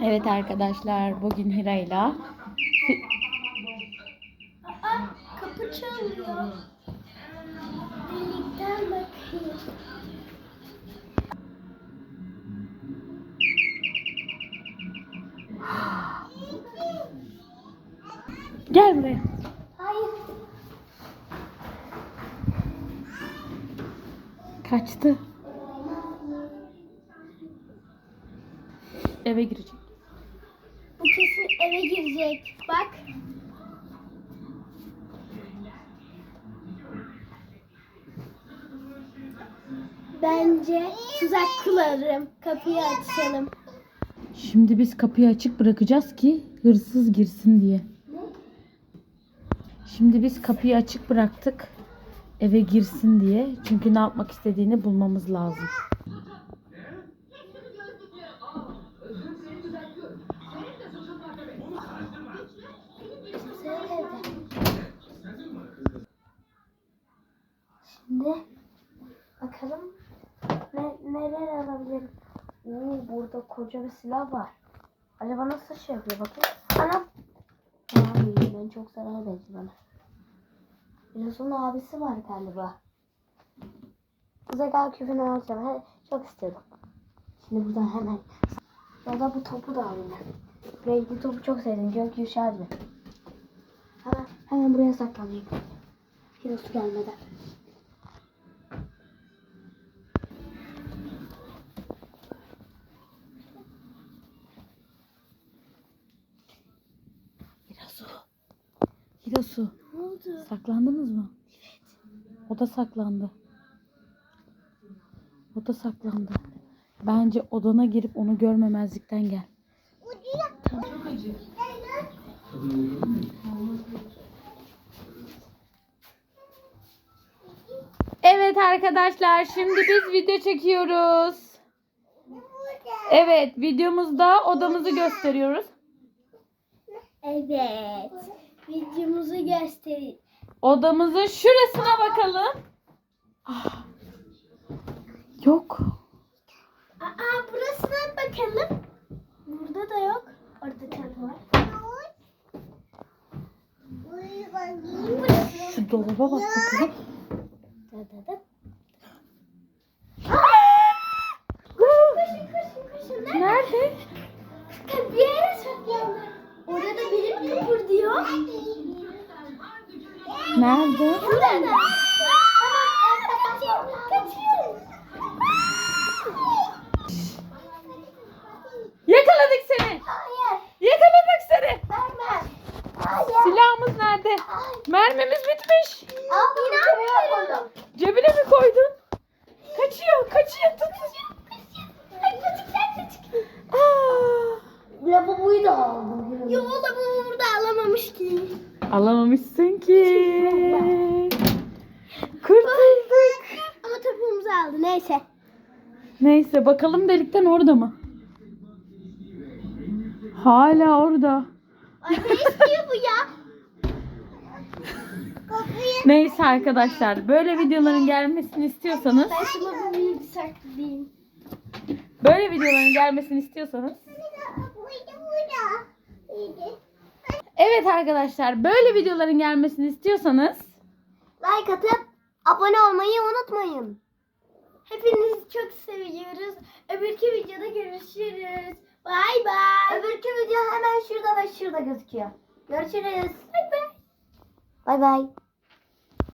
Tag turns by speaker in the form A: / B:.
A: Evet arkadaşlar bugün Hira'yla
B: Aa, kapı çalıyor. Bakayım.
A: Gel buraya.
B: Hayır.
A: Kaçtı. Eve girecek.
B: Bu kesin eve girecek. Bak. Bence tuzak kurarım. Kapıyı açalım.
A: Şimdi biz kapıyı açık bırakacağız ki hırsız girsin diye. Şimdi biz kapıyı açık bıraktık eve girsin diye. Çünkü ne yapmak istediğini bulmamız lazım.
B: Şimdi bakalım ne, neler alabilirim. Oo, burada koca bir silah var. Acaba nasıl şey yapıyor bakayım. Anam. Ay ben çok zarar verdi bana. Biraz abisi var galiba. Bize gel küfünü alacağım. He, çok istiyordum. Şimdi buradan hemen. Ya da bu topu da alayım ben. Renkli topu çok sevdim. Gökyüzü abi. Hemen, hemen buraya saklanayım. Hirosu gelmeden.
A: Hirasu. Hirasu.
B: Ne oldu?
A: Saklandınız mı? O da saklandı. O da saklandı. Bence odana girip onu görmemezlikten gel. Evet arkadaşlar şimdi biz video çekiyoruz. Evet videomuzda odamızı gösteriyoruz.
B: Evet. Videomuzu göstereyim.
A: Odamızın şurasına bakalım. Ah. Yok.
B: Aa burasına bakalım. Burada da yok. Orada çanta var.
A: Şu dolaba bak bakalım.
B: Da da da. Nerede? Burada.
A: Yakaladık seni.
B: Hayır.
A: Yakaladık seni.
B: Vermem. Hayır.
A: Silahımız nerede? Mermimiz bitmiş.
B: Yine yapalım.
A: Cebine mi koydun? Kaçıyor, kaçıyor. Tut.
B: Lavaboyu da aldım. Yo lavabo burada alamamış ki.
A: Alamamışsın ki. Kurtulduk.
B: Ama topumuzu aldı neyse.
A: Neyse bakalım delikten orada mı? Hala orada.
B: Ay ne istiyor bu ya?
A: Neyse arkadaşlar böyle videoların gelmesini istiyorsanız
B: Ben saklayayım.
A: böyle videoların gelmesini istiyorsanız Evet arkadaşlar böyle videoların gelmesini istiyorsanız
B: Like atıp abone olmayı unutmayın. Hepinizi çok seviyoruz. Öbürkü videoda görüşürüz. Bay bay. Öbürkü video hemen şurada ve şurada gözüküyor. Görüşürüz. Bay bay. Bay bay.